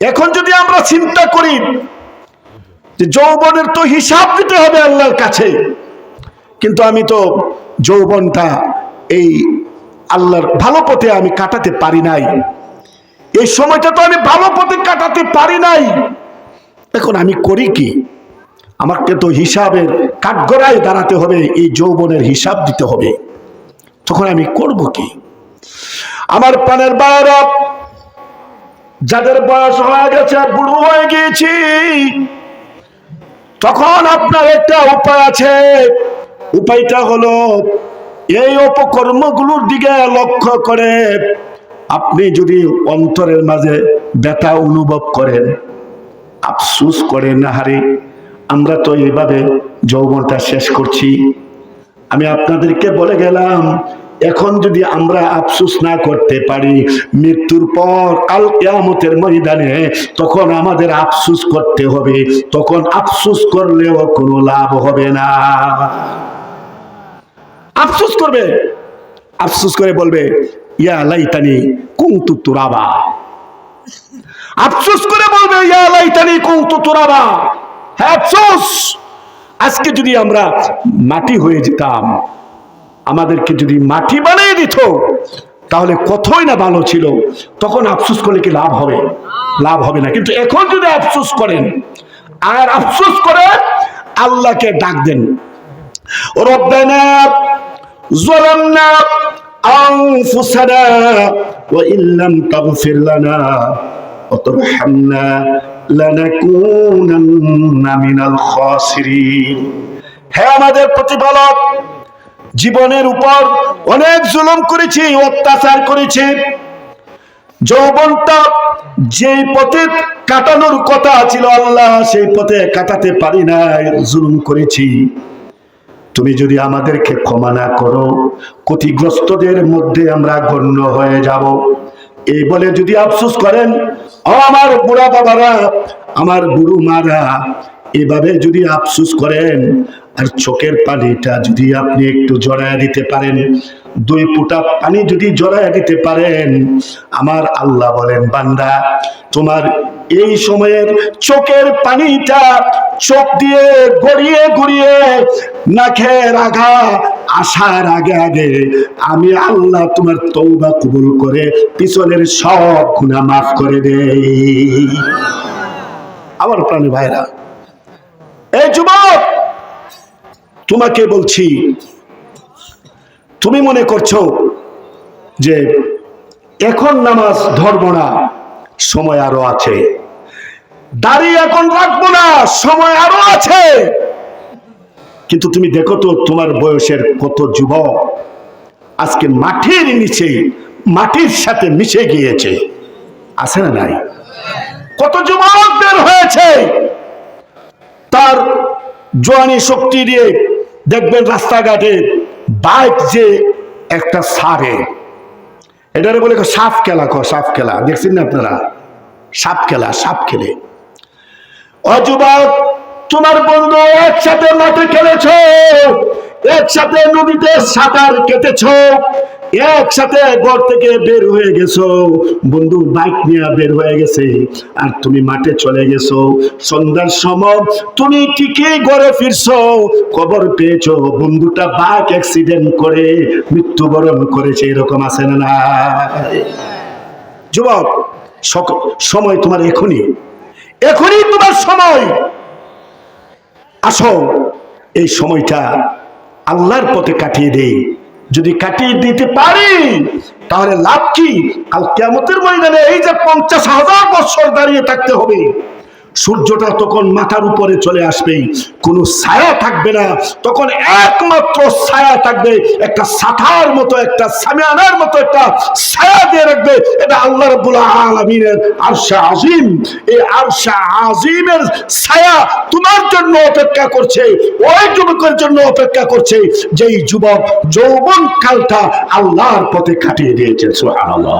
এখন যদি আমরা চিন্তা করি যে যৌবনের তো হিসাব দিতে হবে আল্লাহর কাছে, কিন্তু আমি তো যৌবনটা এই আল্লাহর ভালো পথে আমি কাটাতে পারি নাই। এই সময়টা তো আমি ভালো পথে কাটাতে পারি নাই। এখন আমি করি কি? আমাকে তো হিসাবের কাঠগড়ায় দাঁড়াতে হবে, এই যৌবনের হিসাব দিতে হবে। তখন আমি করব কি? আমার প্রাণের বাইরা যাদের বয়স হয়ে গেছে, বুড়ো হয়ে গিয়েছি। তখন আপনার একটা উপায় আছে। উপায়টা হলো, এই অপকর্মগুলোর দিকে লক্ষ্য করে আপনি যদি অন্তরের মাঝে ব্যথা অনুভব করেন, আফসুস করেন না হারে, আমরা তো এইভাবে যৌবনটা শেষ করছি। আমি আপনাদেরকে বলে গেলাম এখন যদি আমরা আফসুস না করতে পারি, মৃত্যুর পর কাল কেয়ামতের ময়দানে তখন আমাদের আফসুস করতে হবে। তখন আফসুস করলেও কোনো লাভ হবে না। আফসুস করবে। আফসুস করে বলবে, ইয়া লাইতানি কুন্তু তুরাবা। আফসোস করে বলবে, ইয়া লাইতানি কুনতু তুরাবা। হ্যাঁ আফসোস। আজকে যদি আমরা মাটি হয়ে যেতাম আমাদেরকে যদি মাটি বানিয়ে দিত, তাহলে কতই না ভালো ছিল। তখন আফসুস করলে কি লাভ হবে? লাভ হবে না। কিন্তু এখন যদি আফসুস করেন, আর আফসুস করে আল্লাহকে ডাক দেন। রব্বানা ইল্লাম হে আমাদের প্রতিপালক জীবনের উপর অনেক জুলুম করেছি অত্যাচার করেছি। যৌবনটা যেই পথে কাটানোর কথা ছিল, আল্লাহ সেই পথে কাটাতে পারি না জুলুম করেছি। তুমি যদি আমাদেরকে ক্ষমা না করো, ক্ষতিগ্রস্তদের মধ্যে আমরা গণ্য হয়ে যাব। এই বলে যদি আফসোস করেন আমার বুড়া বাবারা, আমার বুড়ো মারা এভাবে যদি আফসোস করেন আর চোখের পানিটা যদি আপনি একটু জড়ায় দিতে পারেন, দুই ফুটা পানি যদি জড়ায় দিতে পারেন, আমার আল্লাহ বলেন, বান্দা, তোমার এই সময়ের চোখের পানিটা চোখ দিয়ে গড়িয়ে গড়িয়ে নাখের আগা আসার আগে আগে আমি আল্লাহ তোমার তৌবা কবুল করে পিছনের সব গুণা মাফ করে দেই। আমার প্রাণী ভাইরা, এই যুবক তোমাকে বলছি, তুমি মনে করছ যে এখন নামাজ ধরব না, সময় আরও আছে। দাড়ি এখন রাখব না, সময় আরও আছে। কিন্তু তুমি দেখো তো তোমার বয়সের কত যুবক, আজকে মাটির নিচে, মাটির সাথে মিশে গিয়েছে। আছে না নাই? কত যুবক বের হয়েছে। তার জোয়ানি শক্তি দিয়ে দেখবেন রাস্তাঘাটে বাইক যে একটা সারে, এটারে বলে সাপ খেলা কো সাপ খেলা, দেখছেন না আপনারা? সাপ খেলা, সাপ খেলে। অযুবক তোমার বন্ধু একসাথে মাঠে খেলেছ, একসাথে নদীতে সাঁতার কেটেছ একসাথে ঘর থেকে বের হয়ে গেছো। বন্ধু, বাইক নিয়ে বের হয়ে গেছে। আর তুমি মাঠে চলে গেছো। সন্ধ্যার সময় তুমি ঠিকই ঘরে ফিরছো। খবর পেয়েছ, বন্ধুটা বাইক অ্যাক্সিডেন্ট করে মৃত্যুবরণ করেছে। এরকম আছে না যুবক সময় তোমার এখনই। এখনই তোমার সময়। আসো, এই সময়টা আল্লাহর পথে কাটিয়ে দেই। যদি কাটিয়ে দিতে পারি, তাহলে লাভ কি? কাল কেমতের ময়দানে এই যে পঞ্চাশ হাজার বছর দাঁড়িয়ে থাকতে হবে, সূর্যটা তখন মাথার উপরে চলে আসবে, কোনো ছায়া থাকবে না। তখন একমাত্র ছায়া থাকবে, একটা সাথার মতো, একটা সামিয়ানার মতো, একটা ছায়া দিয়ে রাখবে। এটা আল্লাহ রাব্বুল আলামিনের আরশা আজিম। এই আরশা আজিমের ছায়া তোমার জন্য অপেক্ষা করছে, ওই যুবকের জন্য অপেক্ষা করছে, যেই যুবক যৌবন কালটা আল্লাহর পথে কাটিয়ে দিয়েছে, সুবহানাল্লাহ।